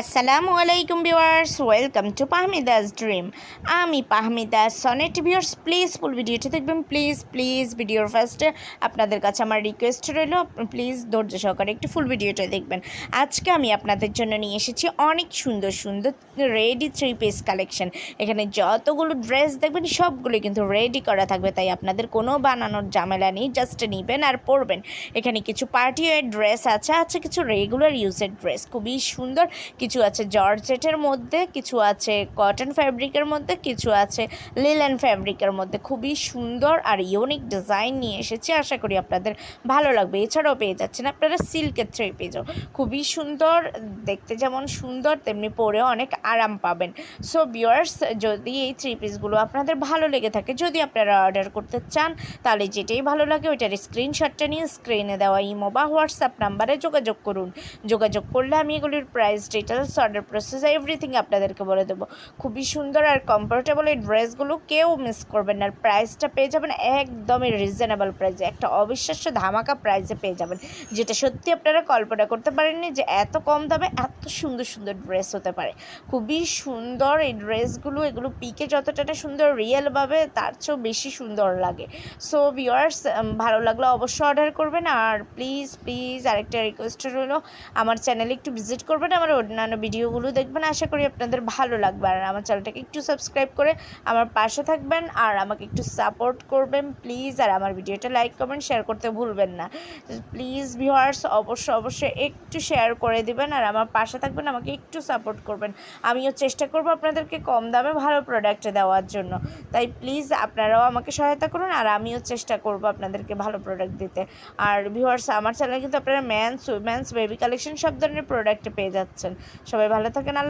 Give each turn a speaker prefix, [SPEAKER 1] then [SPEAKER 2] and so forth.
[SPEAKER 1] আসসালামু আলাইকুম viewers welcome to পাহমিদাস ড্রিম আমি পাহমিদাস সনেট ভিউয়ার্স প্লিজ ফুল ভিডিওটি দেখবেন। প্লিজ প্লিজ ভিডিওর ফার্স্টে আপনাদের কাছে আমার রিকোয়েস্ট রইল। প্লিজ ধৈর্য সহকারে একটু ফুল ভিডিওটা দেখবেন। আজকে আমি আপনাদের জন্য নিয়ে এসেছি অনেক সুন্দর সুন্দর রেডি থ্রি পিস কালেকশন এখানে যতগুলো ড্রেস দেখবেন, সবগুলো কিন্তু রেডি করা থাকবে। তাই আপনাদের কোনো বানানোর ঝামেলা নেই জাস্ট নেবেন আর পরবেন। এখানে কিছু পার্টি ওয়ার ড্রেস আছে আছে কিছু রেগুলার ইউজের ড্রেস খুবই সুন্দর কিছু আছে জর্জেটের মধ্যে, কিছু আছে কটন ফ্যাব্রিকের মধ্যে, কিছু আছে লিলেন ফ্যাব্রিকের মধ্যে। খুবই সুন্দর আর ইউনিক ডিজাইন নিয়ে এসেছি, আশা করি আপনাদের ভালো লাগবে। এছাড়াও পেয়ে যাচ্ছেন আপনারা সিল্কের থ্রি পেজও খুবই সুন্দর, দেখতে যেমন সুন্দর, তেমনি পরেও অনেক আরাম পাবেন। সো বিয়ার্স যদি এই থ্রি পিসগুলো আপনাদের ভালো লেগে থাকে, যদি আপনারা অর্ডার করতে চান, তাহলে যেটাই ভালো লাগে ওইটার স্ক্রিনশটটা নিয়ে স্ক্রিনে দেওয়া ইমো বা হোয়াটসঅ্যাপ নাম্বারে যোগাযোগ করুন। যোগাযোগ করলে আমি এগুলির price details order process everything আপনাদেরকে বলে দেবো। খুবই সুন্দর আর কমফোর্টেবল এই ড্রেসগুলো কেউ মিস করবেন না। আর প্রাইসটা পেয়ে যাবেন একদমই রিজনেবল প্রাইসে একটা অবিশ্বাস্য ধামাকা প্রাইসে পেয়ে যাবেন। যেটা সত্যি আপনারা কল্পনা করতে পারেননি যে এত কম দামে এত সুন্দর সুন্দর ড্রেস হতে পারে। খুবই সুন্দর এই ড্রেসগুলো, এগুলো পিকে যতটা সুন্দর রিয়েলভাবে তার চেয়েও বেশি সুন্দর লাগে। সো ভিউয়ার্স ভালো লাগলে অবশ্যই অর্ডার করবেন। আর প্লিজ প্লিজ আরেকটা রিকোয়েস্ট রইল। আমার চ্যানেলে একটু ভিজিট করবেন, আমার অন্যান্য ভিডিওগুলো দেখবেন। আশা করি আপনাদের ভালো লাগবে। আর আমার চ্যানেলটাকে একটু সাবস্ক্রাইব করে আমার পাশে থাকবেন আর আমাকে একটু সাপোর্ট করবেন প্লিজ আর আমার ভিডিওটা লাইক কমেন্ট শেয়ার করতে ভুলবেন না। প্লিজ ভিউয়ার্স অবশ্যই অবশ্যই একটু শেয়ার করে দিবেন আর আমার পাশে থাকবেন, আমাকে একটু সাপোর্ট করবেন। আমিও চেষ্টা করব আপনাদেরকে কম দামে ভালো প্রোডাক্ট দেওয়ার জন্য। তাই প্লিজ আপনারাও আমাকে সহায়তা করুন আর আমিও চেষ্টা করব আপনাদেরকে ভালো প্রোডাক্ট দিতে। আর ভিউয়ার্স আমার চ্যানেলে কিন্তু আপনারা ম্যানস উইমেন্স বেবি কালেকশন সব ধরনের প্রোডাক্ট পেয়ে যাচ্ছেন। সবাই ভালো থাকেন